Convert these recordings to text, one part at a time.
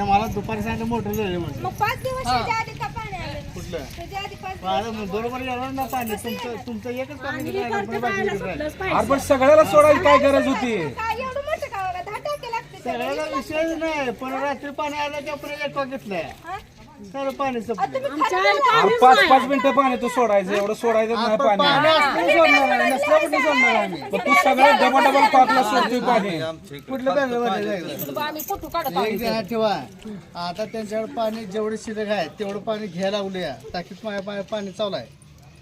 मला दुपारी सांगितलं मोटर झाली म्हणून. मग पाच दिवस त्याच्या आधी का पाणी आलं कुठलं? त्याच्या आधी पाच माझं बरोबर येणार ना पाणी. तुमचं तुमचं एकच पाणी राहिलं, पुढे बाकी एकच राहिलं. अरे पण सगळ्याला सोडायची काय गरज होती? काय एवढं मोठं का बघा दहा टाके लागते त्याला. सगळ्याला विषयच नाही. पण रात्री पाणी आलं की आपण एक घेतलंय. पाणी खाली अरे पाच पाच मिनिटं पाणी तू सोडायचं एवढं सोडायचं नाही पाणी. पाणी असलं सोडणार नाही, नसलं कुठं सोडणार आम्ही पण तू सगळं डबल डबल कॉकला सोडतोय पाणी. कुठलं ध्यानात ठेवा. आता त्यांच्याकडे पाणी जेवढे शिल्लक आहे तेवढं पाणी घ्यायला लावले टाकीत माझ्या पाणी पाणी चालू आहे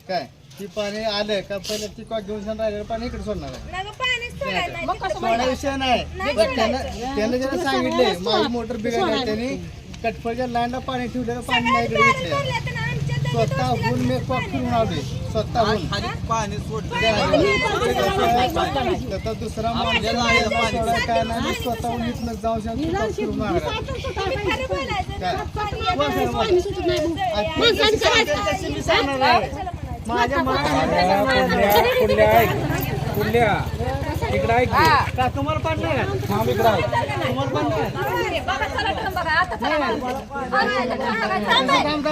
काय? ती पाणी आलं का पहिलं ती कॉक घेऊन राहिलेलं पाणी इकडे सोडणार आहे. सोडा विषय नाही. पण त्यांना त्यांना सांगितले माझी मोटर बिघडली त्यांनी कटफळच्या लांडा पाणी ठेवलेलं पाणी नाही इकडे पाणी घेतलं स्वतःहून मी फिरून आले स्वतःहून. दुसरा माणूस नाही, सोडा काय नाही मी स्वतःहून इथनं जाऊ शकतो फिरून आला पाणी? माझ्या पुढल्या इकडे ऐक की. तुम्हाला पाणी नाही? थांब इकडे ऐक तुम्हाला पाणी नाही थांब थांब.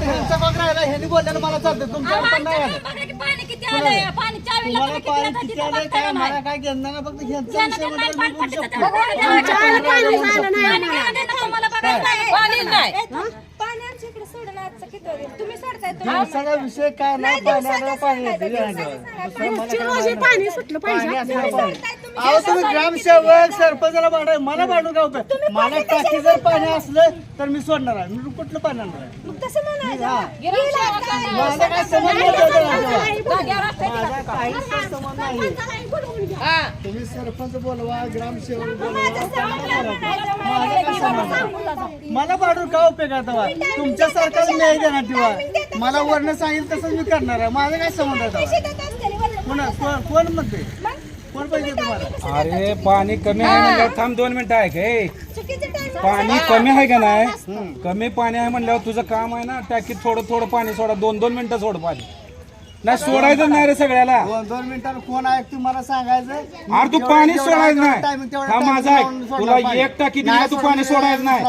ह्यांचा राहिला ह्यांनी बोलल्यानं मला चालतं तुमच्याकडे पण नाही आलं पाणी तुम्हाला किती काय नाही. मला काय घेणं नाही फक्त ह्यांचा विषय म्हणजे मी बोलू शकतो पाणी नाही तुम्ही सोडताय तुम्ही दिवसाचा विषय काय नाही नाही, पाणी येतं माहिती पाणी. सुटलं पाणी पाहिजे अहो तुम्ही ग्रामसेवक सरपंचाला भांडाय मला भांडून काय उपयोग मला टाकी जर पाणी असलं तर मी सोडणार आहे. मी कुठलं पाणी आणणार तसं म्हणायचं. हा. तुम्ही सरपंच बोलवा ग्रामसेवक बोलवा. मला पाडून काय उपयोग तेव्हा? तुमच्या सरकार आहे देणार ठेवा मला वर्ण सांगितलं तसंच मी करणार आहे माझा काय संबंध तेव्हा? कोण म्हणते कोण पाहिजे तुम्हाला अरे पाणी कमी थांब दोन मिनिटं आहे हे पाणी कमी आहे का नाही? कमी पाणी आहे म्हणल्यावर तुझं काम आहे ना टाकीत थोडं थोडं पाणी सोडा दोन दोन मिनिटं सोड पाणी. नाही सोडायचं नाही रे सगळ्याला. दोन दोन मिनिटांनी कोण आहे तुम्हाला सांगायचं अरे तू पाणी सोडायचं नाही. हा माझा आहे तुला. एक टाकी दिली का तू पाणी सोडायचं नाही.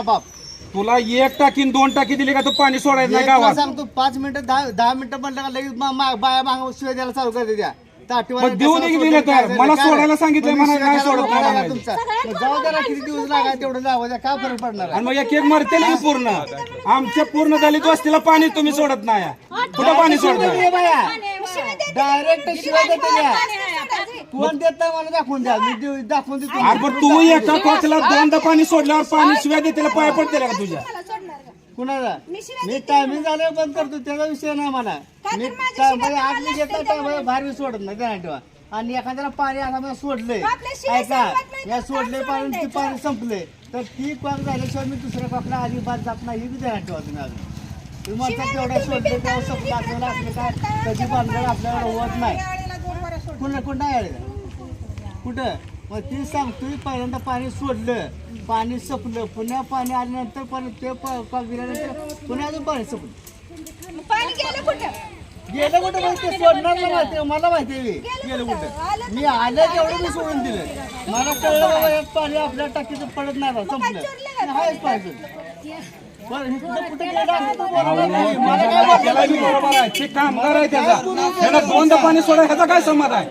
तुला एक टाकी दोन टाकी दिली का तू पाणी सोडायचं नाही गावात? सांगतो पाच मिनिटं दहा दहा मिनिटं म्हणलं का लगेच बाया माग शिवाय द्यायला चालू करते त्या. मग देऊ दे की दिलं तर. मला सोडायला सांगितलंय, मला नाही सोडत नाही म्हणायचं. जाऊ द्या ना, किती दिवस लागा तेवढं लावा द्या काय फरक पडणार? आणि मग एक एक मरतेल की पूर्ण. आमच्या पूर्ण दलित वस्तीला पाणी तुम्ही सोडत नाही. कुठं पाणी बाया. डायरेक्ट शिवाय देते कोण देत नाही मला दाखवून द्या. मी देऊ- दाखवून देतो. अरे पण तू एका कोचला दोनदा पाणी सोडल्यावर पाणी शिवाय देते पाया पडते का तुझ्या? कुणाला? मी टायमिंग झाल्यावर बंद करतो त्याचा विषय नाही मला. मी माझ्या टा- शिवाय म्हणजे आत मी पाणी घेतलं टायमाला बाहेर सोडत नाही त्या ठेवा. आणि एखाद्याला पाणी आता मला सोडलंय. आपल्या शिवाय ऐका नाही या सोडले काम पाणी ते पाणी संपले तर ती कॉक झाल्याशिवाय मी दुसऱ्या कॉकला अजिबात जात नाही हे बी ध्यानात ठेवा तुम्ही अजून. तुम्ही म्हणता शिवाय तेवढ्या तुम्ही सोडले तेव्हा बिनधास्त संपलं आपल्याला असलं काय? कधी बांधलं आपल्याला होत नाही. कुठं कुठं नाही आलेलं कुठं? मग ती सांगतोय पहिल्यांदा पाणी सोडलं पाणी संपलं पुन्हा पाणी आल्यानंतर परत ते कॉक दिल्यानंतर पुन्हा अजून पाणी संपलं. पाणी गेलं कुठं? गेलं कुठं माहिती? सोडणार ना माहिती? आहे, मला माहिती आहे. गेलं कुठं? मी आलं तेवढं मी सोडून दिलं. मला कळलं बाबा यात पाणी आपल्या टाकीचं पडत नाही बा, संपलं. हायच पाहिजे. त्याला आहे ते कामगार आहे त्याचा. त्याला दोनदा पाणी सोडा ह्याचा काय संमत आहे?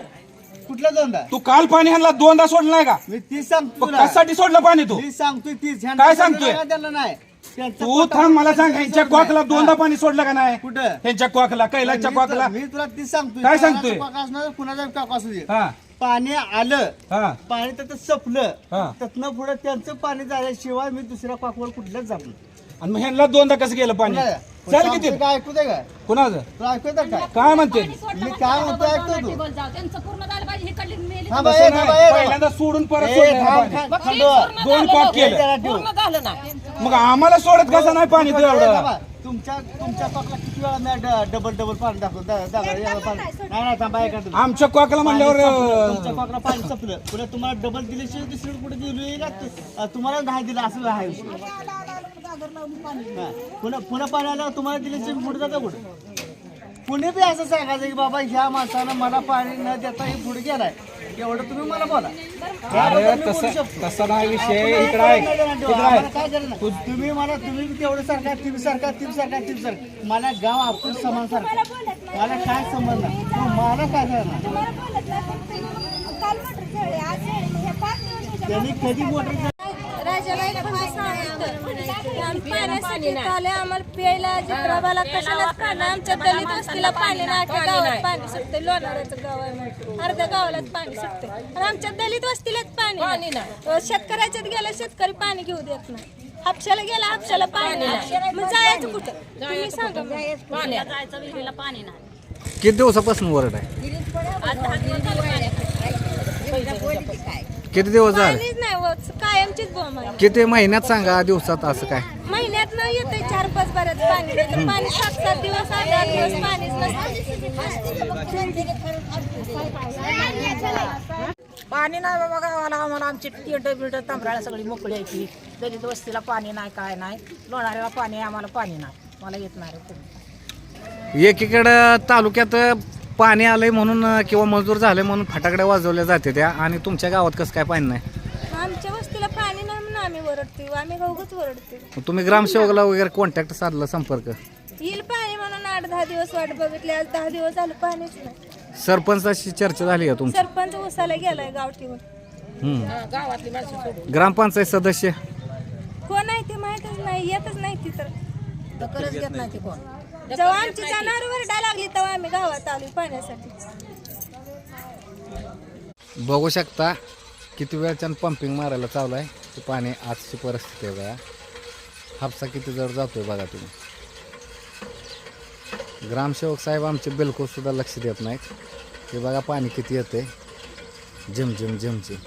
कुठला दोनदा? तू काल पाणी ह्यांना दोनदा सोडलं नाही का? मी ती सांगतो. कशासाठी सोडलं पाणी तू? मी सांगतोय तीच. काय सांगतोय? त्यांना नाही. तू थांब मला सांग सोडलंय. क्वाकला दोनदा पाणी सोडलं का नाही कुठं ह्यांच्या क्वाकला कैलाच्या क्वाकला मी तुला तीच सांगतोय काय सांगतोय? क्वाक असणार कुणाचा काका असू दे हा पाणी आलं हा पाणी त्याचं सपलं हा. त्यातनं पुढे त्यांचं पाणी झाल्याशिवाय मी दुसऱ्या पाकवर कुठल्याच जात नाही आणि मग ह्यांना दोनदा कसं गेलं पाणी कुणाला? चाल सांगतोय किती काय ऐकू दे का कुणाचं तुला ऐकू दे काय काय म्हणते मी काय म्हणतो ऐकतो तू त्यांचं पूर्ण झालं पाहिजे हे कडली मेली थांबा, तसं ए, नाही. थांबा, ए, थांबा. पहिल्यांदा सोडून परत ए, सोडलं थांब, पाणी. थांब, थांबवा. दोन ए, केलं. पूर्ण झालं मग आम्हाला सोडत कसं नाही पाणी तू एवढं. तुमच्या तुमच्या पाकला किती वेळा मी ड- डबल डबल पाणी दा- नाही नाही थांबा ऐका तुम्ही. आमच्या क्वाकला म्हणल्यावर तुमच्या पाकला पाणी संपलं तुम्हाला डबल दिल्याशिवाय दुसरीकडे कुठे दिली का तु- तुम्हाला नाही दिलं असं आहे विषय. हा. पुन्हा पुन्हा पाणी आल्यावर तुम्हाला दिल्याशिवाय पुढे जातं कुठं पुणे बी असं सांगायचं की बाबा ह्या माणसानं मला पाणी न देता हे पुढे गेलाय एवढं तुम्ही मला बोला. अरे तसं तसा नाही विषय. इकडं आहे इकडं आहे काय नाही. तुम्ही मला तुम्ही तेवढं सरकार तुम्ही सरकार तुम्ही सरकार तुम्ही सरकार मला गाव आपण समान सरकार मला काय संबंध? नाही मग मला काय करणार तुम्हाला बोलत नाही, पण तुम्ही काल मोटर खेळले, आज खेळले, हे पाच दिवस तुझ्या त्यांनी कधी मोटर आम्हाला प्यायला जित्राबाला कशालाच पाणी आमच्या दलित वस्तीला पाणी नाही अख्ख्या गावात पाणी सुटते लोणाराचं गाव आहे म्हणून. अर्ध्या गावालाच पाणी सुटते आणि आमच्या दलित वस्तीलाच पाणी नाही. शेतकऱ्याच्यात गेला शेतकरी पाणी घेऊ देत नाही. हापशाला गेला हापशाला पाणी नाही. मग जायचं कुठं? तुम्ही सांगा मला. जायचं विहिरीला पाणी नाही. किती दिवसापासून वरड आहे? किती दिवस झाले? नाही होत. कायमचीच बोंब आहे. किती महिन्यात सांगा दिवसात असं काय? महिन्यात न येते चार पाच बऱ्याच पाणी. नाही पाणी सात सात दिवस आठ आठ दिवस पाणीच नसतं. पाणी नाही बाबा गावाला आम्हाला आमची टेट बिट तांबराळा सगळी मोकळी आहे की दलित वस्तीला पाणी नाही काय नाही. लोणाऱ्याला पाणी आहे, आम्हाला पाणी नाही. मला येत नाही रे. एकीकडं तालुक्यात पाणी आलंय म्हणून किंवा मंजूर झालंय म्हणून फटाकड्या वाजवल्या जाते त्या. आणि तुमच्या गावात कसं काय पाणी नाही? आमच्या वस्तीला पाणी नाही म्हणून आम्ही वरडतो आम्ही गहूच वरडतो तुम्ही ग्रामसेवकला वगैरे कॉन्टॅक्ट साधला संपर्क? येईल पाणी म्हणून आठ दहा दिवस वाट बघितली. आज दहा दिवस झालं पाणीच नाही. सरपंचाशी चर्चा झाली का तुमची? सरपंच उसाला गेलाय गावठीवर हम्म. ग्रामपंचायत सदस्य? कोण आहे ते माहीतच नाही. येतच नाही ती तर. दखलच घेत नाही ते कोण? जेव्हा आमची जनावर वरडा लागली तेव्हा आम्ही गावात आलो पाण्यासाठी. बघू शकता किती वेळच्या पंपिंग मारायला चालू आहे ते पाणी आजची परिस्थिती आहे बघा. हापसा किती जड जातोय बघा तुम्ही. ग्रामसेवक साहेब आमचे बिलकुल सुद्धा लक्ष देत नाहीत. हे बघा पाणी किती येते झिम झिम झिम झिम.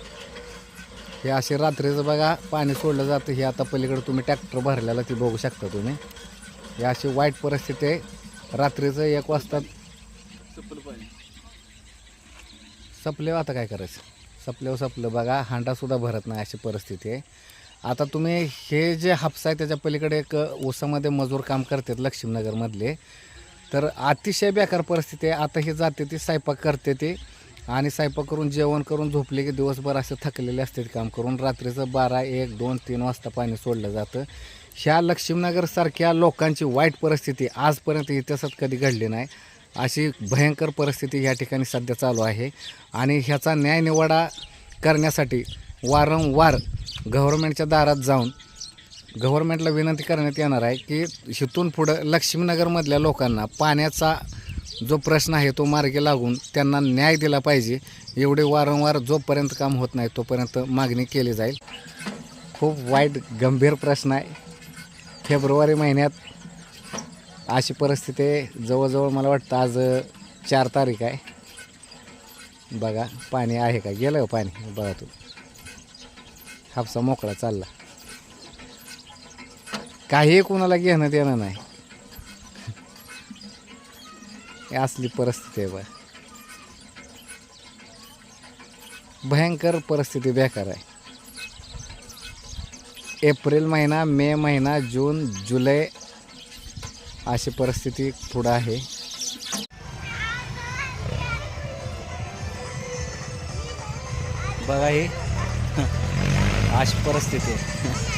हे असे रात्रीचं बघा पाणी सोडलं जातं. हे आता पलीकडे तुम्ही ट्रॅक्टर भरलेला ती बघू शकता तुम्ही. हे अशी वाईट परिस्थिती आहे. रात्रीचं एक वाजता सपलेव आता काय करायचं? सपल्यावर सपलं बघा हांडासुद्धा भरत नाही अशी परिस्थिती आहे. आता तुम्ही हे जे हापसा आहे त्याच्या पलीकडे एक ऊसामध्ये मजूर काम करतात लक्ष्मीनगरमधले. तर अतिशय बेकार परिस्थिती आहे. आता हे जाते ती स्वयंपाक करते ती आणि स्वयंपाक करून जेवण करून झोपले की दिवसभर असे थकलेले असतात काम करून. रात्रीचं बारा एक दोन तीन वाजता पाणी सोडलं जातं. ह्या लक्ष्मीनगरसारख्या लोकांची वाईट परिस्थिती आजपर्यंत इतिहासात कधी घडली नाही. अशी भयंकर परिस्थिती या ठिकाणी सध्या चालू आहे. आणि ह्याचा न्यायनिवाडा करण्यासाठी वारंवार गव्हर्मेंटच्या दारात जाऊन गव्हर्मेंटला विनंती करण्यात येणार आहे की इथून पुढं लक्ष्मीनगरमधल्या लोकांना पाण्याचा जो प्रश्न आहे तो मार्गी लागून त्यांना न्याय दिला पाहिजे. एवढे वारंवार जोपर्यंत काम होत नाही तोपर्यंत मागणी केली जाईल. खूप वाईट गंभीर प्रश्न आहे. फेब्रुवारी महिन्यात अशी परिस्थिती आहे जवळजवळ मला वाटतं आज चार तारीख आहे. बघा पाणी आहे का? गेलं हो पाणी. बघा तू हापसा मोकळा चालला. काही कोणाला घेणं देणं नाही. असली परिस्थिती आहे बा भयंकर परिस्थिती बेकार आहे. एप्रिल महिना मे महिना जून जुलै अशी परिस्थिती पुढं आहे. बघा ही. अशी परिस्थिती आहे.